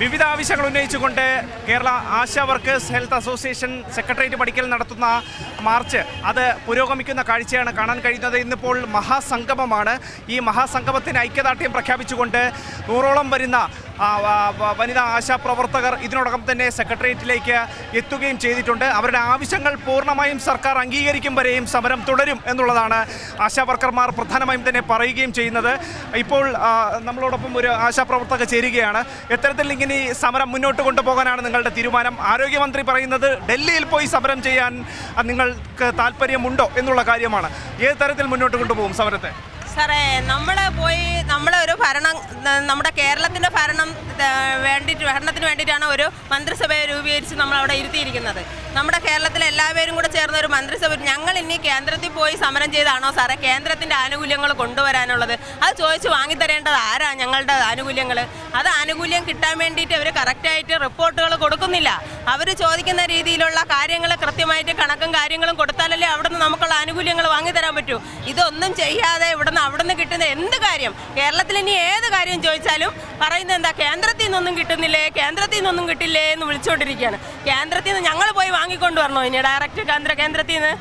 വിവിധ ആവശ്യങ്ങൾ ഉന്നയിച്ചുകൊണ്ട് Kerala Asha workers health association secretariat പടിക്കൽ നടത്തുന്ന മാർച്ച് അത് പുരോഗമിക്കുന്ന കാഴ്ചയാണ് കാണാൻ കഴിയുന്നത്. ഇന്നിപ്പോൾ മഹാസംഗമമാണ്. ഈ മഹാസംഗമത്തിന് ഐക്യദാർഢ്യം പ്രഖ്യാപിച്ചുകൊണ്ട് നൂറോളം വരുന്ന വനിതാ ആശാ പ്രവർത്തകർ ഇതിനോടകം തന്നെ സെക്രട്ടേറിയറ്റിലേക്ക് എത്തുകയും ചെയ്തിട്ടുണ്ട്. അവരുടെ ആവശ്യങ്ങൾ പൂർണമായും സർക്കാർ അംഗീകരിക്കും വരെയും സമരം തുടരും എന്നുള്ളതാണ് ആശാ വർക്കർമാർ പ്രധാനമായും തന്നെ പറയുകയും ചെയ്യുന്നത്. ഇപ്പോൾ നമ്മളോടൊപ്പം ഒരു ആശാ പ്രവർത്തക ചേരുകയാണ്. എത്തരത്തിൽ ഇങ്ങനെ സമരം മുന്നോട്ട് കൊണ്ടുപോകാനാണ് നിങ്ങളുടെ തീരുമാനം. ആരോഗ്യമന്ത്രി പറയുന്നത് ഡൽഹിയിൽ പോയി സമരം ചെയ്യാൻ നിങ്ങൾക്ക് താല്പര്യമുണ്ടോ എന്നുള്ള കാര്യമാണ്. ഏത് തരത്തിൽ മുന്നോട്ട് കൊണ്ടുപോകും സമരത്തെ? സാറേ നമ്മൾ പോയി നമ്മളെ ഒരു ഭരണം നമ്മുടെ കേരളത്തിന്റെ ഭരണം വേണ്ടിയിട്ട് ഭരണത്തിന് വേണ്ടിയിട്ടാണ് ഒരു മന്ത്രിസഭയെ രൂപീകരിച്ച് നമ്മൾ അവിടെ ഇരുത്തിയിരിക്കുന്നത്. നമ്മുടെ കേരളത്തിലെ എല്ലാവരും കൂടെ ചേർന്ന ഒരു മന്ത്രിസഭ ഞങ്ങൾ ഇനി കേന്ദ്രത്തിൽ പോയി സമരം ചെയ്താണോ സാറേ? കേന്ദ്രത്തിന്റെ ആനുകൂല്യങ്ങൾ കൊണ്ടുവരാനുള്ളത്? അത് ചോദിച്ച് വാങ്ങിത്തരേണ്ടത് ആരാ ഞങ്ങളുടെ ആനുകൂല്യങ്ങൾ അത് ആനുകൂല്യം കിട്ടാൻ വേണ്ടിയിട്ട് അവർ കറക്റ്റായിട്ട് റിപ്പോർട്ടുകൾ കൊടുക്കുന്നില്ല. അവർ ചോദിക്കുന്ന രീതിയിലുള്ള കാര്യങ്ങൾ കൃത്യമായിട്ട് കണക്കും കാര്യങ്ങളും കൊടുത്താലല്ലേ അവിടുന്ന് നമുക്കുള്ള ആനുകൂല്യങ്ങൾ വാങ്ങിത്തരാൻ പറ്റൂ. ഇതൊന്നും ചെയ്യാതെ ഇവിടുന്ന് അവിടുന്ന് കിട്ടുന്ന എന്ത് കാര്യം? കേരളത്തിൽ ഇനി ഏത് കാര്യം ചോദിച്ചാലും പറയുന്നത് എന്താ? കേന്ദ്രത്തിൽ നിന്നൊന്നും കിട്ടുന്നില്ലേ? കേന്ദ്രത്തിൽ നിന്നൊന്നും കിട്ടില്ലേ എന്ന് വിളിച്ചുകൊണ്ടിരിക്കുകയാണ് കേന്ദ്രത്തിൽ നിന്ന് ഞങ്ങൾ പോയി വാങ്ങിക്കൊണ്ട് വരണോ ഇനി? ഡയറക്റ്റ് കേന്ദ്ര കേന്ദ്രത്തിൽ നിന്ന്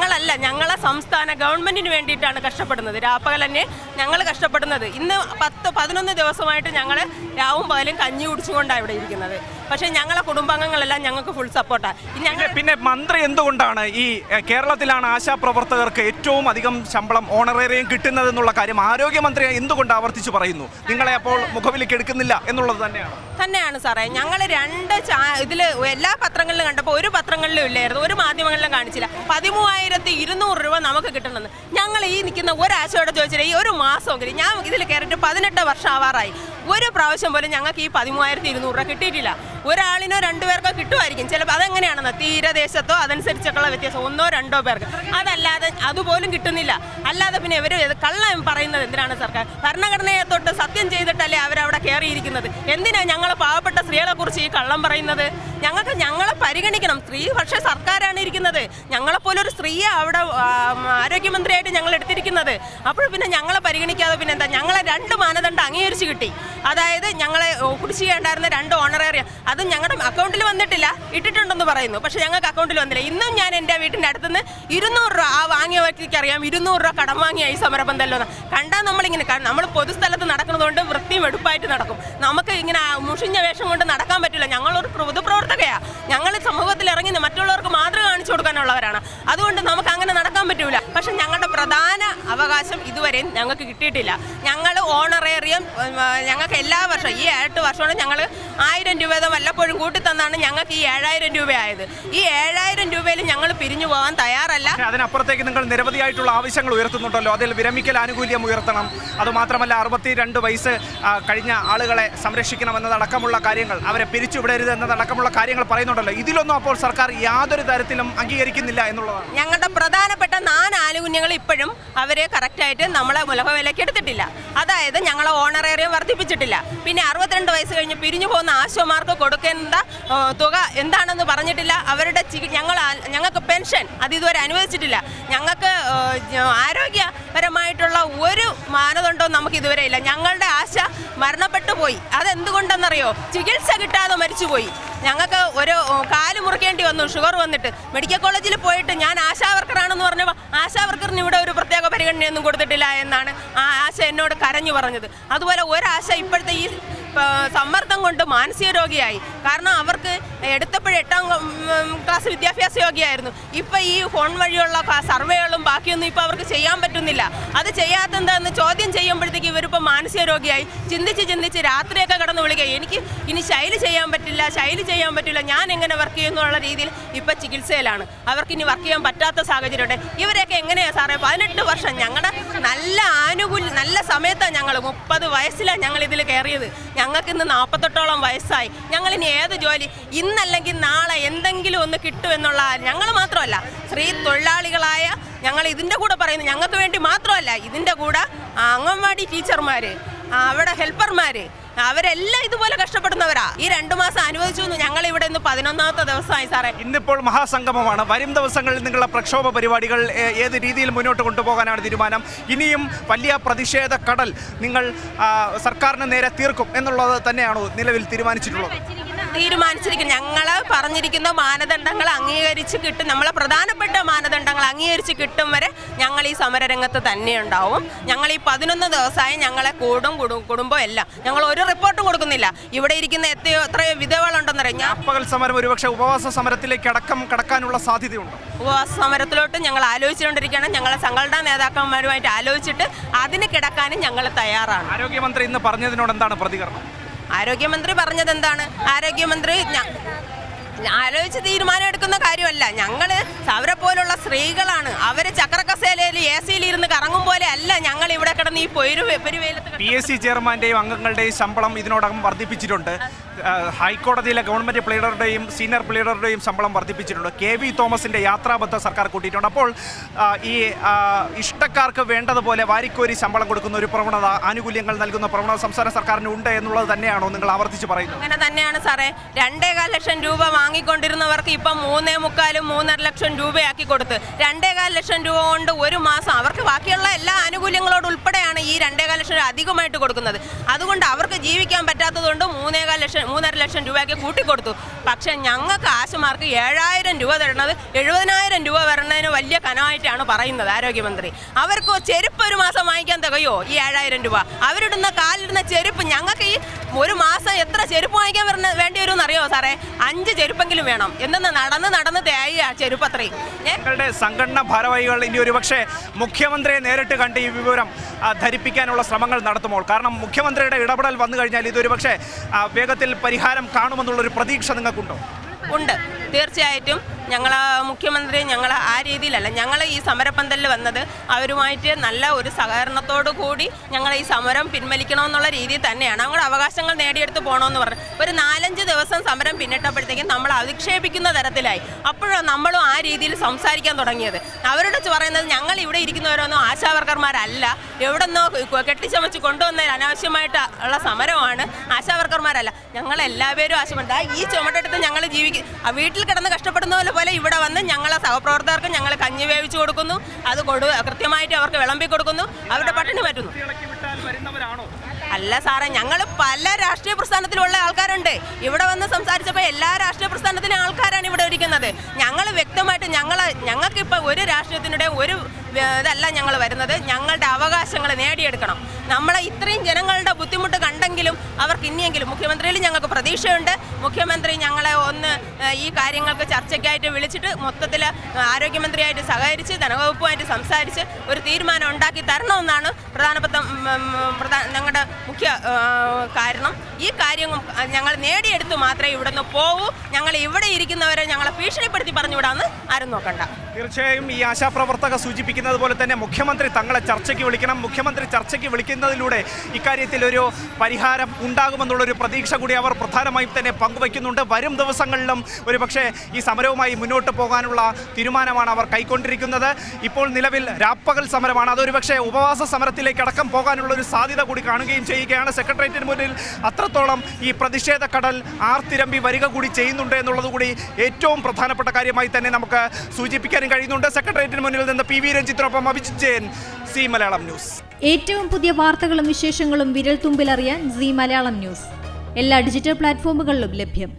ഞങ്ങളല്ല ഞങ്ങളെ സംസ്ഥാന ഗവൺമെന്റിന് വേണ്ടിയിട്ടാണ് കഷ്ടപ്പെടുന്നത്. രാപ്പകൽ തന്നെ ഞങ്ങൾ കഷ്ടപ്പെടുന്നത്. ഇന്ന് പത്ത് പതിനൊന്ന് ദിവസമായിട്ട് ഞങ്ങൾ രാവും പകലും കഞ്ഞി കുടിച്ചുകൊണ്ടാണ് ഇവിടെ ഇരിക്കുന്നത്. പക്ഷേ ഞങ്ങളെ കുടുംബാംഗങ്ങളെല്ലാം ഞങ്ങൾക്ക് ഫുൾ സപ്പോർട്ടാണ് ഞങ്ങൾ പിന്നെ മന്ത്രി എന്തുകൊണ്ടാണ് ഈ കേരളത്തിലാണ് ആശാ പ്രവർത്തകർക്ക് ഏറ്റവും അധികം ശമ്പളം ഓണറേറിയം കിട്ടുന്നത് എന്നുള്ള കാര്യം ആരോഗ്യമന്ത്രി എന്തുകൊണ്ട് ആവർത്തിച്ച് പറയുന്നു? നിങ്ങളെ അപ്പോൾ മുഖവിലേക്ക് എടുക്കുന്നില്ല എന്നുള്ളത് തന്നെയാണ്? തന്നെയാണ് സാറേ. ഞങ്ങൾ രണ്ട് ഇതിൽ എല്ലാ പത്രങ്ങളിലും കണ്ടപ്പോൾ ഒരു പത്രങ്ങളിലും ഇല്ലായിരുന്നു. ഒരു മാധ്യമങ്ങളിലും കാണിച്ചില്ല. പതിമൂവായിരത്തി ഇരുന്നൂറ് രൂപ നമുക്ക് കിട്ടണമെന്ന്. ഞങ്ങൾ ഈ നിൽക്കുന്ന ഒരാശയോടെ ചോദിച്ചില്ല ഈ ഒരു മാസമെങ്കിലും ഞാൻ ഇതിൽ കയറിയിട്ട് പതിനെട്ട് വർഷം ആവാറായി ഒരു പ്രാവശ്യം പോലും ഞങ്ങൾക്ക് ഈ പതിമൂവായിരത്തി ഇരുന്നൂറ് രൂപ കിട്ടിയിട്ടില്ല. ഒരാളിനോ രണ്ടുപേർക്കോ കിട്ടുമായിരിക്കും. ചിലപ്പോൾ അതെങ്ങനെയാണെന്ന് തീരദേശത്തോ അതനുസരിച്ചൊക്കെയുള്ള വ്യത്യാസം. ഒന്നോ രണ്ടോ പേർക്ക്. അതല്ലാതെ അതുപോലും കിട്ടുന്നില്ല. അല്ലാതെ പിന്നെ ഇവർ കള്ളം പറയുന്നത് എന്തിനാണ് സർക്കാർ? ഭരണഘടനയെ തൊട്ട് സത്യം ചെയ്തിട്ടല്ലേ അവരവിടെ കയറിയിരിക്കുന്നത് എന്തിനാണ് ഞങ്ങൾ പാവപ്പെട്ട സ്ത്രീകളെക്കുറിച്ച് ഈ കള്ളം പറയുന്നത്? ഞങ്ങൾക്ക് ഞങ്ങളെ പരിഗണിക്കണം. സ്ത്രീ പക്ഷേ സർക്കാരാണ് ഇരിക്കുന്നത്. ഞങ്ങളെപ്പോലെ ഒരു സ്ത്രീയെ അവിടെ ആരോഗ്യമന്ത്രിയായിട്ട് ഞങ്ങൾ എടുത്തിരിക്കുന്നത്. അപ്പോൾ പിന്നെ ഞങ്ങളെ പരിഗണിക്കാതെ പിന്നെ എന്താ? ഞങ്ങളെ രണ്ട് മാനദണ്ഡം അംഗീകരിച്ച് കിട്ടി. അതായത് ഞങ്ങളെ കുടിശ്ശിക ഉണ്ടായിരുന്ന രണ്ട് ഓണറേറിയ അത് ഞങ്ങളുടെ അക്കൗണ്ടിൽ വന്നിട്ടില്ല. ഇട്ടിട്ടുണ്ടെന്ന് പറയുന്നു. പക്ഷെ ഞങ്ങൾക്ക് അക്കൗണ്ടിൽ വന്നില്ല. ഇന്നും ഞാൻ എന്റെ വീട്ടിന്റെ അടുത്തുനിന്ന് ഇരുന്നൂറ് രൂപ ആ വാങ്ങിയ വ്യക്തിക്ക് അറിയാം ഇരുന്നൂറ് രൂപ കടം വാങ്ങിയ ഈ തല്ലോന്ന് കണ്ടാൽ നമ്മളിങ്ങനെ നമ്മൾ പൊതുസ്ഥലത്ത് നടക്കുന്നതുകൊണ്ട് വൃത്തിയും എടുപ്പായിട്ട് നടക്കും. നമുക്ക് ഇങ്ങനെ മുഷിഞ്ഞ വേഷം കൊണ്ട് നടക്കാൻ പറ്റില്ല. ഞങ്ങളൊരു പൊതുപ്രവർത്തകയാണ് ഞങ്ങൾ സമൂഹത്തിൽ ഇറങ്ങി മറ്റുള്ളവർക്ക് മാത്രം കാണിച്ചു കൊടുക്കാനുള്ളവരാണ്. അതുകൊണ്ട് നമുക്ക് അങ്ങനെ നടക്കാൻ പറ്റൂല. പക്ഷെ ഞങ്ങളുടെ പ്രധാന അവകാശം ഇതുവരെയും ഞങ്ങൾക്ക് കിട്ടിയിട്ടില്ല. ഞങ്ങൾ ഓണറേറിയം ഞങ്ങൾക്ക് എല്ലാ വർഷവും ഈ എട്ട് വർഷമാണ് ഞങ്ങൾ ആയിരം രൂപ വല്ലപ്പോഴും കൂട്ടി തന്നാണ് ഞങ്ങൾക്ക് ഈ ഏഴായിരം രൂപയായത്. ഈ ഏഴായിരം രൂപയിൽ ഞങ്ങൾ പിരിഞ്ഞു പോകാൻ തയ്യാറല്ല. അതിനപ്പുറത്തേക്ക് നിങ്ങൾ നിരവധിയായിട്ടുള്ള ആവശ്യങ്ങൾ ഉയർത്തുന്നുണ്ടല്ലോ. അതിൽ വിരമിക്കൽ ആനുകൂല്യം ഉയർത്തണം. അതുമാത്രമല്ല അറുപത്തിരണ്ട് വയസ്സ് കഴിഞ്ഞ ആളുകളെ സംരക്ഷിക്കണം എന്നതടക്കമുള്ള കാര്യങ്ങൾ അവരെ പിരിച്ചുവിടരുത് എന്നതടക്കമുള്ള കാര്യങ്ങൾ പറയുന്നുണ്ടല്ലോ. ഇതിലൊന്നും അപ്പോൾ സർക്കാർ യാതൊരു തരത്തിലും അംഗീകരിക്കുന്നില്ല എന്നുള്ളതാണ്. ഞങ്ങളുടെ പ്രധാനപ്പെട്ട നാല് ആനുകൂല്യങ്ങൾ ഇപ്പോഴും അവരെ കറക്റ്റായിട്ട് നമ്മളെ മുലകവിലയ്ക്ക് എടുത്തിട്ടില്ല. അതായത് ഞങ്ങളെ ഓണറേറിയം വർദ്ധിപ്പിച്ചിട്ടില്ല. പിന്നെ അറുപത്തിരണ്ട് വയസ്സ് കഴിഞ്ഞ് പിരിഞ്ഞു പോകുന്ന ആശുമാർക്ക് കൊടുക്കേണ്ട തുക എന്താണെന്ന് പറഞ്ഞിട്ടില്ല. അവരുടെ ഞങ്ങൾ ഞങ്ങൾക്ക് പെൻഷൻ. അത് ഇതുവരെ അനുവദിച്ചിട്ടില്ല. ഞങ്ങൾക്ക് ആരോഗ്യപരമായിട്ടുള്ള ഒരു മാനദണ്ഡവും നമുക്ക് ഇതുവരെ ഇല്ല. ഞങ്ങളുടെ ആശ മരണപ്പെട്ടു പോയി. അതെന്തുകൊണ്ടെന്നറിയോ? ചികിത്സ കിട്ടാതെ മരിച്ചുപോയി. ഞങ്ങൾക്ക് ഒരു കാൽ മുറിക്കേണ്ടി വന്നു ഷുഗർ വന്നിട്ട്. മെഡിക്കൽ കോളേജിൽ പോയിട്ട് ഞാൻ ആശാ വർക്കറാണെന്ന് പറഞ്ഞപ്പോൾ ആശാ വർക്കറിന് ഇവിടെ ഒരു പ്രത്യേക പരിഗണനയൊന്നും കൊടുത്തിട്ടില്ല എന്നാണ് ആ ആശ എന്നോട് കരഞ്ഞു പറഞ്ഞത്. അതുപോലെ ഒരാശ ഇപ്പോഴത്തെ ഈ സമ്മർദ്ദം കൊണ്ട് മാനസിക രോഗിയായി കാരണം അവർക്ക് എടുത്തപ്പോഴും എട്ടാം ക്ലാസ് വിദ്യാഭ്യാസ യോഗ്യമായിരുന്നു ഇപ്പം ഈ ഫോൺ വഴിയുള്ള സർവേകളും ബാക്കിയൊന്നും ഇപ്പോൾ അവർക്ക് ചെയ്യാൻ പറ്റുന്നില്ല. അത് ചെയ്യാത്തെന്താന്ന് ചോദ്യം ചെയ്യുമ്പോഴത്തേക്ക് ഇവരിപ്പോൾ മാനസിക രോഗിയായി ചിന്തിച്ച് ചിന്തിച്ച് രാത്രിയൊക്കെ കടന്ന് വിളിക്കുക എനിക്ക് ഇനി ശൈലി ചെയ്യാൻ പറ്റില്ല ശൈലി ചെയ്യാൻ പറ്റില്ല. ഞാൻ എങ്ങനെ വർക്ക് ചെയ്യുന്നുള്ള രീതിയിൽ ഇപ്പം ചികിത്സയിലാണ്. അവർക്ക് ഇനി വർക്ക് ചെയ്യാൻ പറ്റാത്ത സാഹചര്യമുണ്ട്. ഇവരെയൊക്കെ എങ്ങനെയാണ് സാറേ? പതിനെട്ട് വർഷം ഞങ്ങളുടെ നല്ല ആനുകൂല്യം നല്ല സമയത്താണ് ഞങ്ങൾ മുപ്പത് വയസ്സിലാണ് ഞങ്ങൾ ഇതിൽ കയറിയത് ഞങ്ങൾക്ക് ഇന്ന് നാൽപ്പത്തെട്ടോളം വയസ്സായി. ഞങ്ങൾ ഇനി ഏത് ജോലി? ഇന്നല്ലെങ്കിൽ നാളെ എന്തെങ്കിലും ഒന്ന് കിട്ടും എന്നുള്ള ഞങ്ങൾ മാത്രമല്ല സ്ത്രീ തൊഴിലാളികളായ ഞങ്ങൾ ഇതിന്റെ കൂടെ പറയുന്നു ഞങ്ങൾക്ക് വേണ്ടി മാത്രമല്ല ഇതിന്റെ കൂടെ അംഗൻവാടി ടീച്ചർമാർ അവിടെ ഹെൽപ്പർമാർ അവരെല്ലാം ഇതുപോലെ കഷ്ടപ്പെടുന്നവരാ. ഈ രണ്ടു മാസം അനുവദിച്ചു ഞങ്ങൾ ഇവിടെ ഇന്ന് പതിനൊന്നാമത്തെ ദിവസമായി സാറേ. ഇന്നിപ്പോൾ മഹാസംഗമമാണ്. വരും ദിവസങ്ങളിൽ നിങ്ങളുടെ പ്രക്ഷോഭ പരിപാടികൾ ഏത് രീതിയിൽ മുന്നോട്ട് കൊണ്ടുപോകാനാണ് തീരുമാനം? ഇനിയും വലിയ പ്രതിഷേധ കടൽ നിങ്ങൾ സർക്കാരിന് നേരെ തീർക്കും എന്നുള്ളത് തന്നെയാണോ നിലവിൽ തീരുമാനിച്ചിട്ടുള്ളത്? തീരുമാനിച്ചിരിക്കുന്നത് ഞങ്ങൾ പറഞ്ഞിരിക്കുന്ന മാനദണ്ഡങ്ങൾ അംഗീകരിച്ച് കിട്ടും. നമ്മളെ പ്രധാനപ്പെട്ട മാനദണ്ഡങ്ങൾ അംഗീകരിച്ച് കിട്ടും വരെ ഞങ്ങൾ ഈ സമരരംഗത്ത് തന്നെ ഉണ്ടാവും. ഞങ്ങൾ ഈ പതിനൊന്ന് ദിവസമായി ഞങ്ങളെ കൂടും കുടുംബവും കുടുംബം എല്ലാം. ഞങ്ങൾ ഒരു റിപ്പോർട്ടും കൊടുക്കുന്നില്ല. ഇവിടെ ഇരിക്കുന്ന എത്രയോ എത്രയോ വിധവകളുണ്ടെന്നറിയാം ഞാൻ പകൽ സമരം ഒരുപക്ഷെ ഉപവാസ സമരത്തിലേക്ക് അടക്കം കടക്കാനുള്ള സാധ്യതയുണ്ട്. ഉപവാസ സമരത്തിലോട്ട് ഞങ്ങൾ ആലോചിച്ചുകൊണ്ടിരിക്കുകയാണ്. ഞങ്ങളെ സംഘടനാ നേതാക്കന്മാരുമായിട്ട് ആലോചിച്ചിട്ട് അതിന് കിടക്കാനും ഞങ്ങൾ തയ്യാറാണ്. ആരോഗ്യമന്ത്രി ഇന്ന് പറഞ്ഞതിനോട് എന്താണ് പ്രതികരണം? ആരോഗ്യമന്ത്രി പറഞ്ഞത് എന്താണ് ആരോഗ്യമന്ത്രി ആലോചിച്ച് തീരുമാനം എടുക്കുന്ന കാര്യമല്ല. ഞങ്ങൾ അവരെ പോലുള്ള സ്ത്രീകളാണ്. അവർ ചക്രക്കസേലയിൽ എ സിയിൽ ഇരുന്ന് കറങ്ങും പോലെ അല്ല ഞങ്ങൾ ഇവിടെ കിടന്ന് ഈ പൊരു പി എസ് സി ചെയർമാന്റെയും അംഗങ്ങളുടെയും ശമ്പളം ഇതിനോടകം വർദ്ധിപ്പിച്ചിട്ടുണ്ട്. ഹൈക്കോടതിയിലെ ഗവൺമെന്റ് പ്ലീഡറുടെയും സീനിയർ പ്ലീഡറുടെയും ശമ്പളം വർദ്ധിപ്പിച്ചിട്ടുണ്ട്. കെ വി തോമസിന്റെ യാത്രാബദ്ധ സർക്കാർ കൂട്ടിയിട്ടുണ്ട്. അപ്പോൾ ഈ ഇഷ്ടക്കാർക്ക് വേണ്ടതുപോലെ വാരിക്കോരി ശമ്പളം കൊടുക്കുന്ന ഒരു പ്രവണത ആനുകൂല്യങ്ങൾ നൽകുന്ന പ്രവണത സംസ്ഥാന സർക്കാരിന് ഉണ്ട് എന്നുള്ളത് തന്നെയാണോ നിങ്ങൾ ആവർത്തിച്ച് പറയുന്നത്? അങ്ങനെ തന്നെയാണ് സാറേ. രണ്ടേകാൽ ലക്ഷം രൂപ വാങ്ങിക്കൊണ്ടിരുന്നവർക്ക് ഇപ്പം മൂന്നേ മുക്കാലും മൂന്നര ലക്ഷം രൂപയാക്കി കൊടുത്ത്. രണ്ടേകാൽ ലക്ഷം രൂപ കൊണ്ട് ഒരു മാസം അവർക്ക് ബാക്കിയുള്ള എല്ലാ ആനുകൂല്യങ്ങളോട് ഉൾപ്പെടെയാണ് ഈ രണ്ടേകാൽ ലക്ഷം അധികമായിട്ട് കൊടുക്കുന്നത്. അതുകൊണ്ട് അവർക്ക് ജീവിക്കാൻ പറ്റാത്തതുകൊണ്ട് മൂന്നേകാൽ ലക്ഷം മൂന്നര ലക്ഷം രൂപയ്ക്ക് കൂട്ടിക്കൊടുത്തു. പക്ഷേ ഞങ്ങൾക്ക് ആശുമാർക്ക് ഏഴായിരം രൂപ തരുന്നത് എഴുപതിനായിരം രൂപ വരുന്നതിന് വലിയ കനമായിട്ടാണ് പറയുന്നത് ആരോഗ്യമന്ത്രി. അവർക്ക് ചെരുപ്പ് ഒരു മാസം വാങ്ങിക്കാൻ തികയോ ഈ ഏഴായിരം രൂപ? അവരിടുന്ന കാലിടുന്ന ചെരുപ്പ് ഞങ്ങൾക്ക് ഈ ഒരു മാസം എത്ര ചെരുപ്പ് വാങ്ങിക്കാൻ വരുന്ന വേണ്ടി വരുമെന്ന് അറിയോ സാറേ? അഞ്ച് ചെരുപ്പെങ്കിലും വേണം. എന്തെന്ന് നടന്ന് നടന്ന് തേയ ചെരുപ്പ് അത്രയും. ഞങ്ങളുടെ സംഘടന സംഘടനാ ഭാരവാഹികൾ ഇനി ഒരുപക്ഷെ മുഖ്യമന്ത്രിയെ നേരിട്ട് കണ്ട് ഈ വിവരം ധരിപ്പിക്കാനുള്ള ശ്രമങ്ങൾ നടത്തുമ്പോൾ കാരണം മുഖ്യമന്ത്രിയുടെ ഇടപെടൽ വന്നു കഴിഞ്ഞാൽ ഇതൊരു പക്ഷേ വേഗത്തിൽ പരിഹാരം കാണുമെന്നുള്ളൊരു പ്രതീക്ഷ നിങ്ങൾക്കുണ്ടോ? ഉണ്ട്. തീർച്ചയായിട്ടും. ഞങ്ങൾ മുഖ്യമന്ത്രി ഞങ്ങൾ ആ രീതിയിലല്ല ഞങ്ങൾ ഈ സമരപ്പന്തലിൽ വന്നത് അവരുമായിട്ട് നല്ല ഒരു സഹകരണത്തോടു കൂടി ഞങ്ങൾ ഈ സമരം പിൻവലിക്കണമെന്നുള്ള രീതിയിൽ തന്നെയാണ്. ഞങ്ങളുടെ അവകാശങ്ങൾ നേടിയെടുത്ത് പോകണമെന്ന് പറഞ്ഞു. ഒരു നാലഞ്ച് ദിവസം സമരം പിന്നിട്ടപ്പോഴത്തേക്കും നമ്മൾ അധിക്ഷേപിക്കുന്ന തരത്തിലായി. അപ്പോഴാണ് നമ്മളും ആ രീതിയിൽ സംസാരിക്കാൻ തുടങ്ങിയത്. അവരോട് പറയുന്നത് ഞങ്ങൾ ഇവിടെ ഇരിക്കുന്നവരൊന്നും ആശാവർക്കർമാരല്ല. എവിടെ നിന്നോ കെട്ടിച്ചമച്ച് കൊണ്ടുവന്ന അനാവശ്യമായിട്ട് ഉള്ള സമരമാണ് ആശാവർക്കർമാരല്ല. ഞങ്ങൾ എല്ലാവരും ആശുപത്രി ഈ ചുമട്ടെടുത്ത് ഞങ്ങൾ ജീവിക്കും വീട്ടിൽ കിടന്ന് കഷ്ടപ്പെടുന്ന പോലെ പോലെ ഇവിടെ വന്ന് ഞങ്ങളെ സഹപ്രവർത്തകർക്ക് ഞങ്ങൾ കഞ്ഞി വേവിച്ചു കൊടുക്കുന്നു. അത് കൊടു കൃത്യമായിട്ട് അവർക്ക് വിളമ്പി കൊടുക്കുന്നു. അവരുടെ പട്ടിണി പറ്റുന്നു. അല്ല സാറേ ഞങ്ങൾ പല രാഷ്ട്രീയ പ്രസ്ഥാനത്തിലുള്ള ആൾക്കാരുണ്ട്. ഇവിടെ വന്ന് സംസാരിച്ചപ്പോൾ എല്ലാ രാഷ്ട്രീയ പ്രസ്ഥാനത്തിലെ ആൾക്കാരാണ് ഇവിടെ ഇരിക്കുന്നത് ഞങ്ങൾ വ്യക്തമായിട്ട് ഞങ്ങൾ ഞങ്ങൾക്കിപ്പോൾ ഒരു രാഷ്ട്രീയത്തിനുടെ ഒരു ഇതല്ല ഞങ്ങൾ വരുന്നത്. ഞങ്ങളുടെ അവകാശങ്ങൾ നേടിയെടുക്കണം. നമ്മളെ ഇത്രയും ജനങ്ങളുടെ ബുദ്ധിമുട്ട് കണ്ടെങ്കിലും അവർക്ക് ഇനിയെങ്കിലും മുഖ്യമന്ത്രിയിൽ ഞങ്ങൾക്ക് പ്രതീക്ഷയുണ്ട്. മുഖ്യമന്ത്രി ഞങ്ങളെ ഒന്ന് ഈ കാര്യങ്ങൾക്ക് ചർച്ചയ്ക്കായിട്ട് വിളിച്ചിട്ട് മൊത്തത്തിൽ ആരോഗ്യമന്ത്രിയായിട്ട് സഹകരിച്ച് ധനവകുപ്പുമായിട്ട് സംസാരിച്ച് ഒരു തീരുമാനം ഉണ്ടാക്കി തരണമെന്നാണ് പ്രധാനപ്പെട്ട ഞങ്ങളുടെ മുഖ്യ കാരണം ഈ കാര്യം ഞങ്ങൾ നേടിയെടുത്ത് മാത്രമേ ഇവിടെ നിന്ന് പോകൂ ഞങ്ങൾ ഇവിടെ ഇരിക്കുന്നവരെ ഞങ്ങളെ ഭീഷണിപ്പെടുത്തി പറഞ്ഞു വിടാമെന്ന് ആരും നോക്കണ്ട. തീർച്ചയായും ഈ ആശാപ്രവർത്തക സൂചിപ്പിക്കുന്നത് പോലെ തന്നെ മുഖ്യമന്ത്രി തങ്ങളെ ചർച്ചയ്ക്ക് വിളിക്കണം. മുഖ്യമന്ത്രി ചർച്ചയ്ക്ക് വിളിക്കുന്നതിലൂടെ ഇക്കാര്യത്തിൽ ഒരു പരിഹാരം ഉണ്ടാകുമെന്നുള്ളൊരു പ്രതീക്ഷ കൂടി അവർ പ്രധാനമായും തന്നെ പങ്കുവയ്ക്കുന്നുണ്ട്. വരും ദിവസങ്ങളിലും ഒരുപക്ഷെ ഈ സമരവുമായി മുന്നോട്ട് പോകാനുള്ള തീരുമാനമാണ് അവർ കൈക്കൊണ്ടിരിക്കുന്നത്. ഇപ്പോൾ നിലവിൽ രാപ്പകൽ സമരമാണ്. അതൊരുപക്ഷെ ഉപവാസ സമരത്തിലേക്ക് അടക്കം പോകാനുള്ള ഒരു സാധ്യത കൂടി കാണുകയും ചെയ്യുകയാണ് സെക്രട്ടേറിയറ്റിന് മുന്നിൽ അത്രത്തോളം ഈ പ്രതിഷേധ കടൽ ആർത്തിരമ്പി വരിക കൂടി ചെയ്യുന്നുണ്ട് എന്നുള്ളത് കൂടി ഏറ്റവും പ്രധാനപ്പെട്ട കാര്യമായി തന്നെ നമുക്ക് സൂചിപ്പിക്കാനും കഴിയുന്നുണ്ട്. സെക്രട്ടേറിയറ്റിന് മുന്നിൽ നിന്ന് പി വി രഞ്ജിത്തിനൊപ്പം അഭിജിത് ജയൻ സി മലയാളം ന്യൂസ്. ഏറ്റവും പുതിയ വാർത്തകളും വിശേഷങ്ങളും വിരൽ തുമ്പിലറിയാൻ സി മലയാളം ന്യൂസ്. എല്ലാ ഡിജിറ്റൽ പ്ലാറ്റ്ഫോമുകളിലും ലഭ്യം.